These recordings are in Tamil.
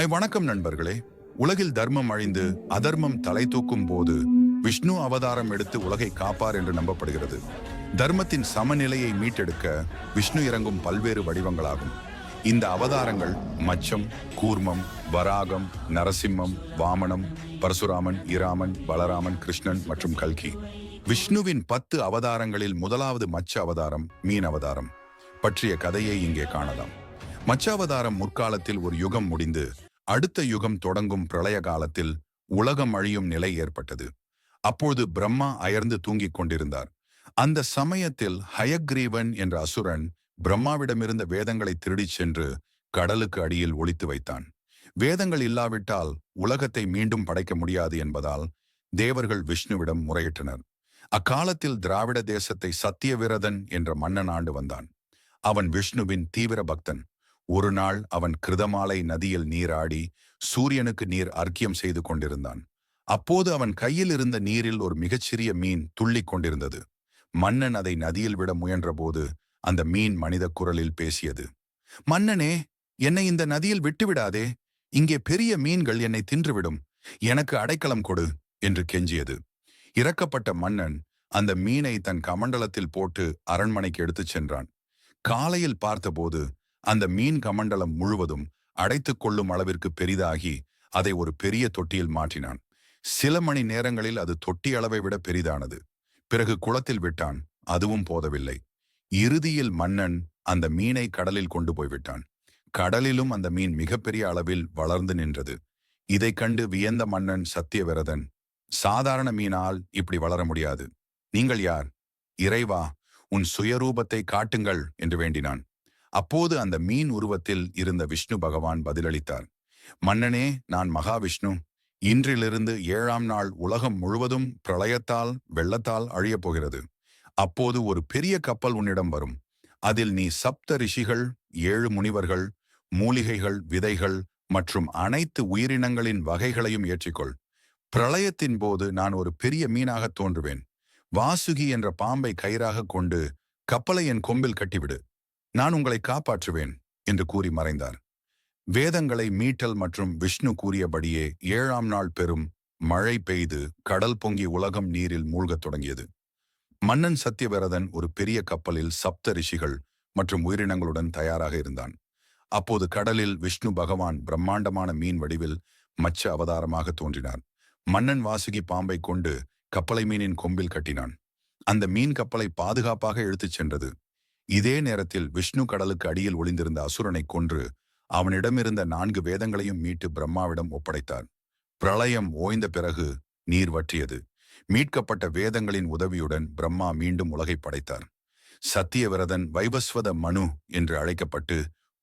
ஐ, வணக்கம் நண்பர்களே. உலகில் தர்மம் அழிந்து அதர்மம் தலை தூக்கும் போது விஷ்ணு அவதாரம் எடுத்து உலகை காப்பார் என்று நம்பப்படுகிறது. தர்மத்தின் சமநிலையை மீட்டெடுக்க விஷ்ணு இறங்கும் பல்வேறு வடிவங்களாகும். இந்த அவதாரங்கள் மச்சம் கூர்மம் வராகம் நரசிம்மம் வாமனம் பரசுராமன் இராமன் பலராமன் கிருஷ்ணன் மற்றும் கல்கி. விஷ்ணுவின் பத்து அவதாரங்களில் முதலாவது மச்ச அவதாரம் மீன் அவதாரம். பற்றிய கதையை இங்கே காணலாம். மச்சாவதாரம் முற்காலத்தில் ஒரு யுகம் முடிந்து அடுத்த யுகம் தொடங்கும் பிரளய காலத்தில் உலகம் அழியும் நிலை ஏற்பட்டது. அப்போது பிரம்மா அயர்ந்து தூங்கிக் கொண்டிருந்தார். அந்த சமயத்தில் ஹயக்ரீவன் என்ற அசுரன் பிரம்மாவிடமிருந்த வேதங்களை திருடிச் சென்று கடலுக்கு அடியில் ஒளித்து வைத்தான். வேதங்கள் இல்லாவிட்டால் உலகத்தை மீண்டும் படைக்க முடியாது என்பதால் தேவர்கள் விஷ்ணுவிடம் முறையிட்டனர். அக்காலத்தில் திராவிட தேசத்தை சத்தியவிரதன் என்ற மன்னன் ஆண்டு வந்தான். அவன் விஷ்ணுவின் தீவிர பக்தன். ஒரு நாள் அவன் கிருதமாலை நதியில் நீராடி சூரியனுக்கு நீர் அர்க்கியம் செய்து கொண்டிருந்தான். அப்போது அவன் கையில் இருந்த நீரில் ஒரு மிகச்சிறிய மீன் துள்ளிக் கொண்டிருந்தது. மன்னன் அதை நதியில் விட முயன்றபோது அந்த மீன் மனித குரலில் பேசியது மன்னனே என்னை இந்த நதியில் விட்டுவிடாதே. இங்கே பெரிய மீன்கள் என்னை தின்றுவிடும். எனக்கு அடைக்கலம் கொடு என்று கெஞ்சியது. இறக்கப்பட்ட மன்னன் அந்த மீனை தன் கமண்டலத்தில் போட்டு அரண்மனைக்கு எடுத்துச் சென்றான். காலையில் பார்த்தபோது அந்த மீன் கமண்டலம் முழுவதும் அடைத்துக் கொள்ளும் அளவிற்கு பெரிதாகி அதை ஒரு பெரிய தொட்டியில் மாற்றினான். சில மணி நேரங்களில் அது தொட்டி அளவை விட பெரிதானது. பிறகு குளத்தில் விட்டான் அதுவும் போதவில்லை. இறுதியில் மன்னன் அந்த மீனை கடலில் கொண்டு போய்விட்டான் கடலிலும் அந்த மீன் மிகப்பெரிய அளவில் வளர்ந்து நின்றது. இதைக் கண்டு வியந்த மன்னன் சத்தியவிரதன் சாதாரண மீனால் இப்படி வளர முடியாது. நீங்கள் யார்? இறைவா உன் சுயரூபத்தை காட்டுங்கள் என்று வேண்டினான். அப்போது அந்த மீன் உருவத்தில் இருந்த விஷ்ணு பகவான் பதிலளித்தார் மன்னனே நான் மகாவிஷ்ணு. இன்றிலிருந்து ஏழாம் நாள் உலகம் முழுவதும் பிரளயத்தால் வெள்ளத்தால் அழியப் போகிறது. அப்போது ஒரு பெரிய கப்பல் உன்னிடம் வரும். அதில் நீ சப்த ரிஷிகள் ஏழு முனிவர்கள் மூலிகைகள் விதைகள் மற்றும் அனைத்து உயிரினங்களின் வகைகளையும் ஏற்றிக்கொள். பிரளயத்தின் போது நான் ஒரு பெரிய மீனாக தோன்றுவேன். வாசுகி என்ற பாம்பை கயிறாக கொண்டு கப்பலை என் கொம்பில் கட்டிவிடு. நான் உங்களை காப்பாற்றுவேன் என்று கூறி மறைந்தார். வேதங்களை மீட்டல் மற்றும் விஷ்ணு கூறியபடியே ஏழாம் நாள் பெரும் மழை பெய்து கடல் பொங்கி உலகம் நீரில் மூழ்கத் தொடங்கியது. மன்னன் சத்தியவிரதன் ஒரு பெரிய கப்பலில் சப்த ரிஷிகள் மற்றும் உயிரினங்களுடன் தயாராக இருந்தான். அப்போது கடலில் விஷ்ணு பகவான் பிரம்மாண்டமான மீன் வடிவில் மச்ச அவதாரமாக தோன்றினார். மன்னன் வாசுகி பாம்பை கொண்டு கப்பலை மீனின் கொம்பில் கட்டினான். அந்த மீன் கப்பலை பாதுகாப்பாக எடுத்துச் சென்றது. இதே நேரத்தில் விஷ்ணு கடலுக்கு அடியில் ஒளிந்திருந்த அசுரனை கொன்று அவனிடமிருந்த நான்கு வேதங்களையும் மீட்டு பிரம்மாவிடம் ஒப்படைத்தார். பிரளயம் ஓய்ந்த பிறகு நீர் வற்றியது. மீட்கப்பட்ட வேதங்களின் உதவியுடன் பிரம்மா மீண்டும் உலகை படைத்தார். சத்தியவிரதன் வைவஸ்வத மனு என்று அழைக்கப்பட்டு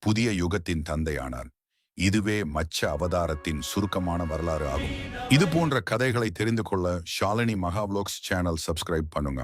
புதிய யுகத்தின் தந்தையானார். இதுவே மச்ச அவதாரத்தின் சுருக்கமான வரலாறு ஆகும். இது போன்ற கதைகளை தெரிந்து கொள்ள ஷாலினி மகாவ்லோக்ஸ் சேனல் சப்ஸ்கிரைப் பண்ணுங்க.